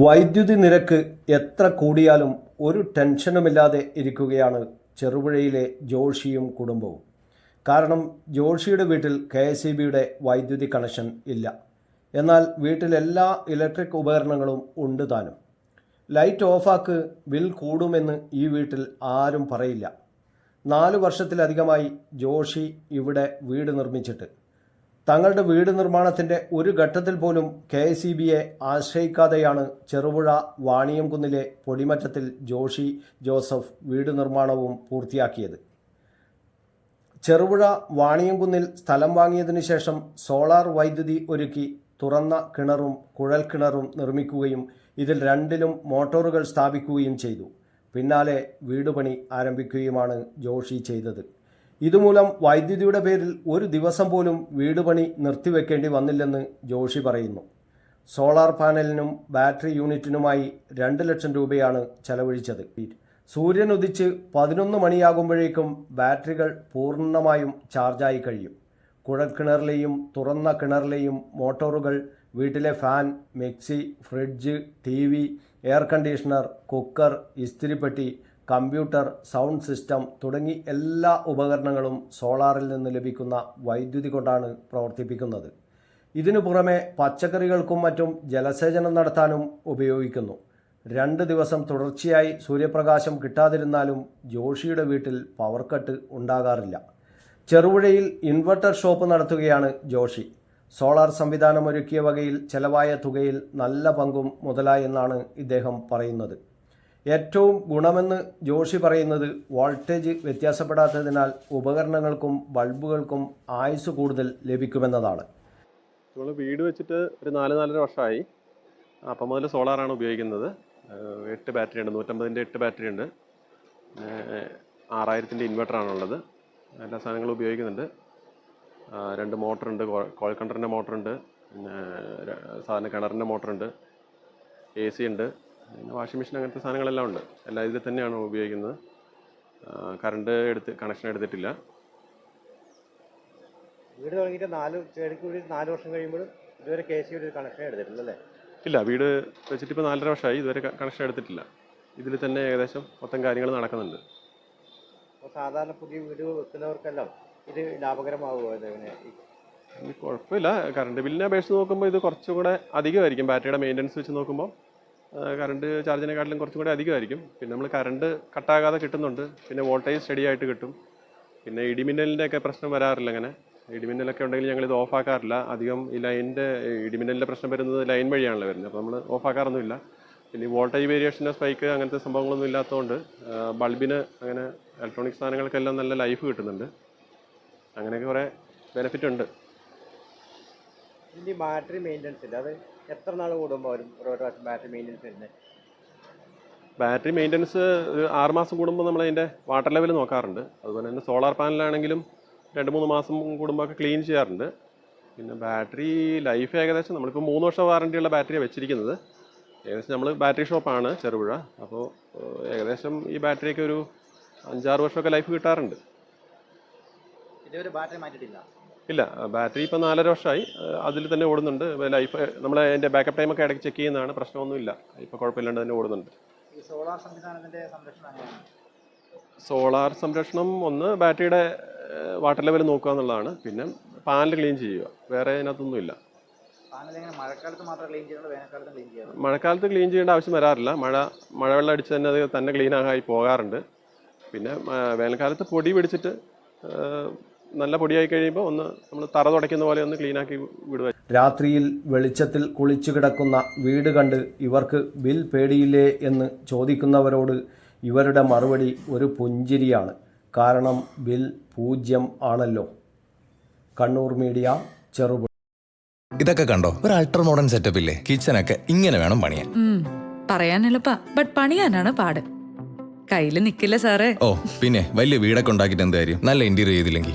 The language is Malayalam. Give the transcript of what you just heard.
വൈദ്യുതി നിരക്ക് എത്ര കൂടിയാലും ഒരു ടെൻഷനുമില്ലാതെ ഇരിക്കുകയാണ് ചെറുപുഴയിലെ ജോഷിയും കുടുംബവും. കാരണം ജോഷിയുടെ വീട്ടിൽ കെ എസ് ഇ ബിയുടെ വൈദ്യുതി കണക്ഷൻ ഇല്ല. എന്നാൽ വീട്ടിലെല്ലാ ഇലക്ട്രിക് ഉപകരണങ്ങളും ഉണ്ട് താനും. ലൈറ്റ് ഓഫാക്ക് ബിൽ കൂടുമെന്ന് ഈ വീട്ടിൽ ആരും പറയില്ല. നാല് വർഷത്തിലധികമായി ജോഷി ഇവിടെ വീട് നിർമ്മിച്ചിട്ട്. തങ്ങളുടെ വീട് നിർമ്മാണത്തിന്റെ ഒരു ഘട്ടത്തിൽ പോലും കെ എസ് ബിയെ ആശ്രയിക്കാതെയാണ് ചെറുപുഴ വാണിയംകുന്നിലെ പൊടിമറ്റത്തിൽ ജോഷി ജോസഫ് വീട് നിർമ്മാണവും പൂർത്തിയാക്കിയത്. ചെറുപുഴ വാണിയംകുന്നിൽ സ്ഥലം വാങ്ങിയതിനു ശേഷം സോളാർ വൈദ്യുതി ഒരുക്കി തുറന്ന കിണറും കുഴൽ കിണറും നിർമ്മിക്കുകയും ഇതിൽ രണ്ടിലും മോട്ടോറുകൾ സ്ഥാപിക്കുകയും ചെയ്തു. പിന്നാലെ വീടുപണി ആരംഭിക്കുകയുമാണ് ജോഷി ചെയ്തത്. ഇതുമൂലം വൈദ്യുതിയുടെ പേരിൽ ഒരു ദിവസം പോലും വീട് പണി നിർത്തിവെക്കേണ്ടി വന്നില്ലെന്ന് ജോഷി പറയുന്നു. സോളാർ പാനലിനും ബാറ്ററി യൂണിറ്റിനുമായി രണ്ട് ലക്ഷം രൂപയാണ് ചെലവഴിച്ചത്. സൂര്യൻ ഉദിച്ച് പതിനൊന്ന് മണിയാകുമ്പോഴേക്കും ബാറ്ററികൾ പൂർണമായും ചാർജായി കഴിയും. കുഴൽക്കിണറിലെയും തുറന്ന കിണറിലെയും മോട്ടോറുകൾ വീട്ടിലെ fan mixie fridge T air conditioner cooker ഇസ്തിരിപ്പെട്ടി computer sound system തുടങ്ങി എല്ലാ ഉപകരണങ്ങളും സോളാറിൽ നിന്ന് ലഭിക്കുന്ന വൈദ്യുതി കൊണ്ടാണ് പ്രവർത്തിപ്പിക്കുന്നത്. ഇതിനു പുറമെ പച്ചക്കറികൾക്കും മറ്റും ജലസേചനം നടത്താനും ഉപയോഗിക്കുന്നു. രണ്ട് ദിവസം തുടർച്ചയായി സൂര്യപ്രകാശം കിട്ടാതിരുന്നാലും ജോഷിയുടെ വീട്ടിൽ പവർ കട്ട് ഉണ്ടാകാറില്ല. ചെറുപുഴയിൽ ഇൻവെർട്ടർ ഷോപ്പ് നടത്തുകയാണ് ജോഷി. സോളാർ സംവിധാനം ഒരുക്കിയ വകയിൽ ചെലവായ തുകയിൽ നല്ല പങ്കും മുതലായെന്നാണ് ഇദ്ദേഹം പറയുന്നത്. ഏറ്റവും ഗുണമെന്ന് ജോഷി പറയുന്നത് വോൾട്ടേജ് വ്യത്യാസപ്പെടാത്തതിനാൽ ഉപകരണങ്ങൾക്കും ബൾബുകൾക്കും ആയുസ് കൂടുതൽ ലഭിക്കുമെന്നതാണ്. നമ്മൾ വീട് വെച്ചിട്ട് ഒരു നാല് നാലര വർഷമായി. അപ്പം മുതൽ സോളാറാണ് ഉപയോഗിക്കുന്നത്. എട്ട് ബാറ്ററി ഉണ്ട് നൂറ്റമ്പതിന്റെ എട്ട് ബാറ്ററി ഉണ്ട് ആറായിരത്തിന്റെ ഇൻവെർട്ടറാണുള്ളത്. എല്ലാ സാധനങ്ങളും ഉപയോഗിക്കുന്നുണ്ട്. രണ്ട് മോട്ടറുണ്ട് കോൾക്കണ്ടറിന്റെ മോട്ടറുണ്ട്. പിന്നെ സാധാരണ കിണറിന്റെ മോട്ടറുണ്ട്. എ സി ഉണ്ട്. പിന്നെ വാഷിംഗ് മെഷീൻ അങ്ങനത്തെ സാധനങ്ങളെല്ലാം ഉണ്ട്. എല്ലാം ഇതിൽ തന്നെയാണ് ഉപയോഗിക്കുന്നത്. കറണ്ട് എടുത്ത് കണക്ഷൻ എടുത്തിട്ടില്ല. വീട് തുടങ്ങിയിട്ട് നാല് ചെടിക്ക് വീട് നാല് വർഷം കഴിയുമ്പോഴും ഇതുവരെ കെ സി ഒരു കണക്ഷൻ എടുത്തിട്ടില്ല അല്ലേ? ഇല്ല വീട് വെച്ചിട്ട് ഇപ്പോൾ നാലര വർഷമായി ഇതുവരെ കണക്ഷൻ എടുത്തിട്ടില്ല. ഇതിൽ തന്നെ ഏകദേശം മൊത്തം കാര്യങ്ങൾ നടക്കുന്നുണ്ട്. അപ്പോൾ സാധാരണ പുതിയ വീട് വെക്കുന്നവർക്കെല്ലാം ഇത് ലാഭകരമാകുമോ ഇതെങ്ങനെ കുഴപ്പമില്ല. കറണ്ട് ബില്ലിനെ അപേക്ഷിച്ച് നോക്കുമ്പോൾ ഇത് കുറച്ചുകൂടെ അധികമായിരിക്കും. ബാറ്ററിയുടെ മെയിന്റനൻസ് വെച്ച് നോക്കുമ്പോൾ കറണ്ട് ചാർജിനെക്കാട്ടിലും കുറച്ചും കൂടെ അധികമായിരിക്കും. പിന്നെ നമ്മൾ കറണ്ട് കട്ടാകാതെ കിട്ടുന്നുണ്ട്. പിന്നെ വോൾട്ടേജ് സ്റ്റഡി ആയിട്ട് കിട്ടും. പിന്നെ ഇടിമിന്നലിന്റെ ഒക്കെ പ്രശ്നം വരാറില്ല അങ്ങനെ. ഇടിമിന്നലൊക്കെ ഉണ്ടെങ്കിൽ ഞങ്ങൾ ഇത് ഓഫ് ആക്കാറില്ല അധികം ഈ ലൈനിന്റെ ഇടിമിന്നലിന്റെ പ്രശ്നം വരുന്നത് ലൈൻ വഴിയാണല്ലോ വരുന്നത്. അപ്പോൾ നമ്മൾ ഓഫ് ആക്കാറൊന്നുമില്ല പിന്നെ വോൾട്ടേജ് വേരിയേഷന്റെ സ്പൈക്ക് അങ്ങനത്തെ സംഭവങ്ങളൊന്നും ഇല്ലാത്തതുകൊണ്ട് ബൾബിന് അങ്ങനെ ഇലക്ട്രോണിക് സാധനങ്ങൾക്കെല്ലാം നല്ല ലൈഫ് കിട്ടുന്നുണ്ട്. അങ്ങനെയൊക്കെ കുറേ ബെനിഫിറ്റ് ഉണ്ട്. ഇതിന്റെ ബാറ്ററി മെയിന്റനൻസ് ഇല്ല. അത് എത്ര നാൾ കൂടുമ്പോൾ വരും? ഓരോ പ്രാവശ്യം ബാറ്ററി മെയിന്റനൻസ് വരുന്നത് ബാറ്ററി മെയിന്റനൻസ് ഒരു ആറ് മാസം കൂടുമ്പോൾ നമ്മൾ അതിന്റെ വാട്ടർ ലെവൽ നോക്കാറുണ്ട്. അതുപോലെ തന്നെ സോളാർ പാനലാണെങ്കിലും രണ്ട് മൂന്ന് മാസം കൂടുമ്പോൾ ഒക്കെ ക്ലീൻ ചെയ്യാറുണ്ട്. പിന്നെ ബാറ്ററി ലൈഫ് ഏകദേശം നമ്മളിപ്പോൾ മൂന്ന് വർഷം വാറണ്ടിയുള്ള ബാറ്ററിയാണ് വെച്ചിരിക്കുന്നത്. ഏകദേശം നമ്മൾ ബാറ്ററി ഷോപ്പാണ് ചെറുപുഴ. അപ്പോൾ ഏകദേശം ഈ ബാറ്ററിയൊക്കെ ഒരു അഞ്ചാറ് വർഷമൊക്കെ ലൈഫ് കിട്ടാറുണ്ട്. ഇതുവരെ ബാറ്ററി മാറ്റിയിട്ടില്ല? ഇല്ല ബാറ്ററി ഇപ്പോൾ നാലര വർഷമായി അതിൽ തന്നെ ഓടുന്നുണ്ട്. ലൈഫ് നമ്മൾ അതിന്റെ ബാക്കപ്പ് ടൈം ഒക്കെ ഇടയ്ക്ക് ചെക്ക് ചെയ്യുന്നതാണ്. പ്രശ്നമൊന്നുമില്ല. ഇപ്പോൾ കുഴപ്പമില്ലാണ്ട് തന്നെ ഓടുന്നുണ്ട്. സോളാർ സംവിധാനത്തിന്റെ സംരക്ഷണം സോളാർ സംരക്ഷണം ഒന്ന് ബാറ്ററിയുടെ വാട്ടർ ലെവൽ നോക്കുക എന്നുള്ളതാണ്. പിന്നെ പാനൽ ക്ലീൻ ചെയ്യുക. വേറെ അതിനകത്തൊന്നും ഇല്ല മഴക്കാലത്ത് ക്ലീൻ ചെയ്യേണ്ട ആവശ്യം വരാറില്ല. മഴ മഴവെള്ളം അടിച്ച് തന്നെ അത് തന്നെ ക്ലീൻ ആയി പോകാറുണ്ട്. പിന്നെ വേനൽക്കാലത്ത് പൊടി പിടിച്ചിട്ട് നല്ല പൊടിയായി കഴിയുമ്പോൾ ഒന്ന് നമ്മൾ തറ തുടയ്ക്കുന്ന പോലെ ഒന്ന് ക്ലീൻ ആക്കി വിടുക രാത്രിയിൽ വെളിച്ചത്തിൽ കുളിച്ചു കിടക്കുന്ന വീട് കണ്ട് ഇവർക്ക് ബിൽ പേടിയില്ലേ എന്ന് ചോദിക്കുന്നവരോട് ഇവരുടെ മറുപടി ഒരു പുഞ്ചിരിയാണ്. കാരണം ബിൽ പൂജ്യം ആണല്ലോ. കണ്ണൂർ മീഡിയ ചെറുപുഴ. ഇതൊക്കെ കണ്ടോ? ഒരു അൾട്രാ മോഡേൺ സെറ്റപ്പ് ഇല്ലേ? കിച്ചനൊക്കെ ഇങ്ങനെ വേണം പണിയാൻ. പറയാൻ എളുപ്പാ. ബട്ട് പണിയാനാണ് പാട്. കയ്യിൽ നിക്കില്ല സാറേ? ഓ പിന്നെ വലിയ വീടൊക്കെ ഉണ്ടാക്കിട്ട് എന്ത് കാര്യം? നല്ല ഇന്റീരിയർ ചെയ്തില്ലെങ്കിൽ.